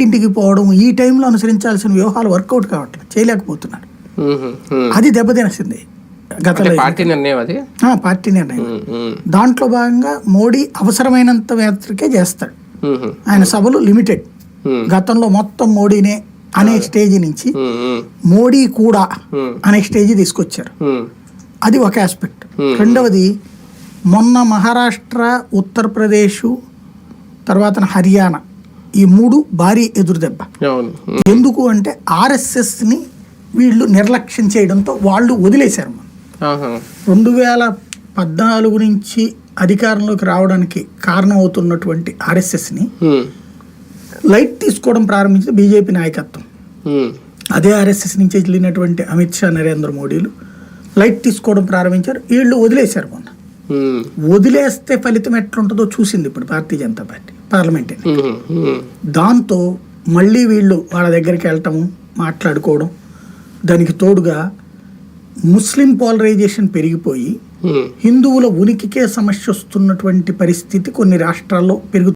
ఇంటింటికి పోవడం ఈ టైంలో అనుసరించాల్సిన వ్యూహాలు వర్కౌట్ కావట్లేదు ఉమ్. అది దెబ్బతినేసింది గతంలో పార్టీ నిర్ణయం అది? పార్టీ నిర్ణయం. దాంట్లో భాగంగా మోడీ అవసరమైనంత మాత్రకే చేస్తాడు. ఆయన సభలు లిమిటెడ్. గతంలో మొత్తం మోడీనే అనే స్టేజ్ నుంచి మోడీ కూడా అనే స్టేజ్ తీసుకొచ్చారు. అది ఒక ఆస్పెక్ట్. రెండవది మొన్న మహారాష్ట్ర ఉత్తరప్రదేశ్ తర్వాత హర్యానా ఈ మూడు భారీ ఎదురుదెబ్బ ఎందుకు అంటే ఆర్ఎస్ఎస్ని వీళ్ళు నిర్లక్ష్యం చేయడంతో వాళ్ళు వదిలేశారు. మనం రెండు వేల పద్నాలుగు నుంచి అధికారంలోకి రావడానికి కారణమవుతున్నటువంటి ఆర్ఎస్ఎస్ని ఉమ్, లైట్ తీసుకోవడం ప్రారంభించిన బీజేపీ నాయకత్వం. అదే ఆర్ఎస్ఎస్ నుంచి వెళ్ళినటువంటి అమిత్ షా నరేంద్ర మోడీలు లైట్ తీసుకోవడం ప్రారంభించారు. వీళ్ళు వదిలేశారు మొన్న. వదిలేస్తే ఫలితం ఎట్లుంటుందో చూసింది ఇప్పుడు భారతీయ జనతా పార్టీ. పార్లమెంట్ దాంతో మళ్ళీ వీళ్ళు వాళ్ళ దగ్గరికి వెళ్ళటము మాట్లాడుకోవడం దానికి తోడుగా ముస్లిం పోలరైజేషన్ పెరిగిపోయి. హిందువుల ఉనికికే సమస్య వస్తున్నటువంటి పరిస్థితి కొన్ని రాష్ట్రాల్లో పెరుగుతుంది.